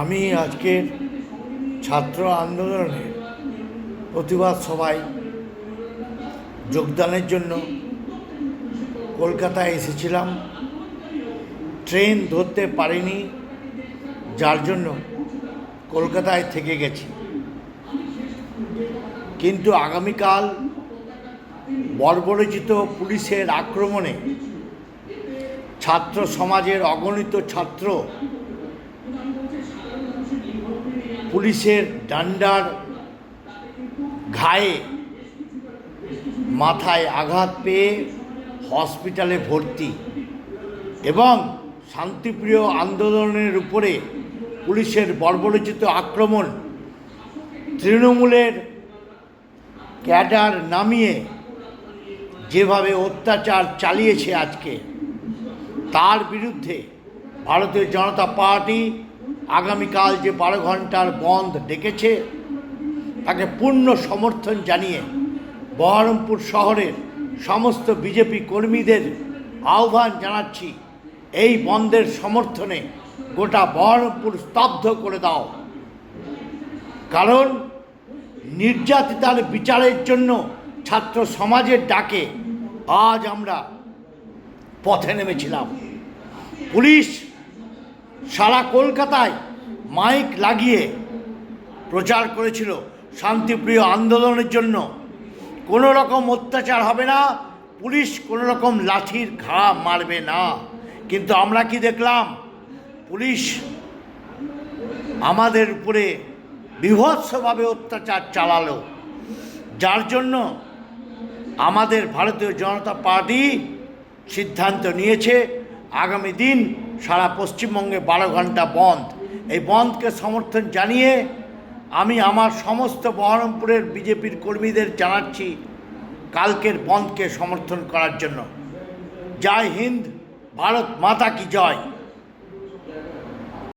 আমি আজকের ছাত্র আন্দোলনে প্রতিবাদ সভায় যোগদানের জন্য কলকাতায় এসেছিলাম। ট্রেন ধরতে পারিনি, যার জন্য কলকাতায় থেকে গেছি। কিন্তু আগামীকাল বর্বরচিত পুলিশের আক্রমণে ছাত্র সমাজের অগণিত ছাত্র পুলিশের ডান্ডার ঘায়ে মাথায় আঘাত পেয়ে হসপিটালে ভর্তি এবং শান্তিপ্রিয় আন্দোলনের উপরে পুলিশের বর্বরচিত আক্রমণ তৃণমূলের ক্যাডার নামিয়ে যেভাবে অত্যাচার চালিয়েছে আজকে, তার বিরুদ্ধে ভারতীয় জনতা পার্টি আগামীকাল যে বারো ঘণ্টার বন্ধ ডেকেছে, তাকে পূর্ণ সমর্থন জানিয়ে বহরমপুর শহরের সমস্ত বিজেপি কর্মীদের আহ্বান জানাচ্ছি, এই বন্ধের সমর্থনে গোটা বহরমপুর স্তব্ধ করে দাও। কারণ নির্যাতিতার বিচারের জন্য ছাত্র সমাজের ডাকে আজ আমরা পথে নেমেছিলাম। পুলিশ সারা কলকাতায় মাইক লাগিয়ে প্রচার করেছিল শান্তিপ্রিয় আন্দোলনের জন্য। কোনো রকম অত্যাচার হবে না, পুলিশ কোনো রকম লাঠির ঘা মারবে না। কিন্তু আমরা কি দেখলাম? পুলিশ আমাদের উপরে বিভৎসভাবে অত্যাচার চালালো। যার জন্য আমাদের ভারতীয় জনতা পার্টি সিদ্ধান্ত নিয়েছে, আগামী দিন সারা পশ্চিমবঙ্গে বারো ঘণ্টা বন্ধ। এই বন্ধকে সমর্থন জানিয়ে আমি আমার সমস্ত বহরমপুরের বিজেপির কর্মীদের জানাচ্ছি কালকের বন্ধকে সমর্থন করার জন্য। জয় হিন্দ, ভারত মাতা কি জয়।